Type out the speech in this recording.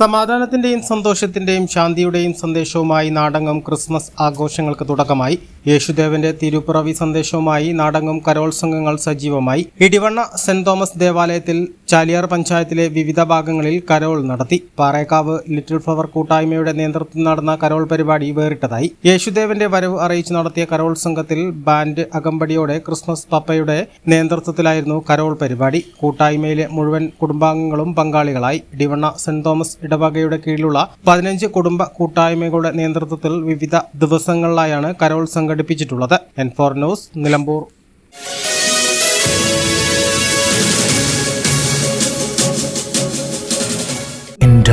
സമാധാനത്തിന്റെയും സന്തോഷത്തിന്റെയും ശാന്തിയുടെയും സന്ദേശവുമായി നാടകം ക്രിസ്മസ് ആഘോഷങ്ങൾക്ക് തുടക്കമായി. യേശുദേവന്റെ തിരുപ്പിറവി സന്ദേശവുമായി നാടകം കരോത്സംഗങ്ങൾ സജീവമായി. ഇടിവണ്ണ സെന്റ് തോമസ് ദേവാലയത്തിൽ ചാലിയാർ പഞ്ചായത്തിലെ വിവിധ ഭാഗങ്ങളിൽ കരോൾ നടത്തി. പാറേക്കാവ് ലിറ്റിൽ ഫ്ലവർ കൂട്ടായ്മയുടെ നേതൃത്വം നടന്ന കരോൾ പരിപാടി വേറിട്ടതായി. യേശുദേവന്റെ വരവ് അറിയിച്ച് നടത്തിയ കരോൾ സംഘത്തിൽ ബാൻഡ് അകമ്പടിയോടെ ക്രിസ്മസ് പപ്പയുടെ നേതൃത്വത്തിലായിരുന്നു കരോൾ പരിപാടി. കൂട്ടായ്മയിലെ മുഴുവൻ കുടുംബാംഗങ്ങളും പങ്കാളികളായി. ഡിവണ്ണ സെന്റ് തോമസ് ഇടവകയുടെ കീഴിലുള്ള പതിനഞ്ച് കുടുംബ കൂട്ടായ്മകളുടെ നേതൃത്വത്തിൽ വിവിധ ദിവസങ്ങളിലായാണ് carol സംഘടിപ്പിച്ചിട്ടുള്ളത്. N four news Nilambur.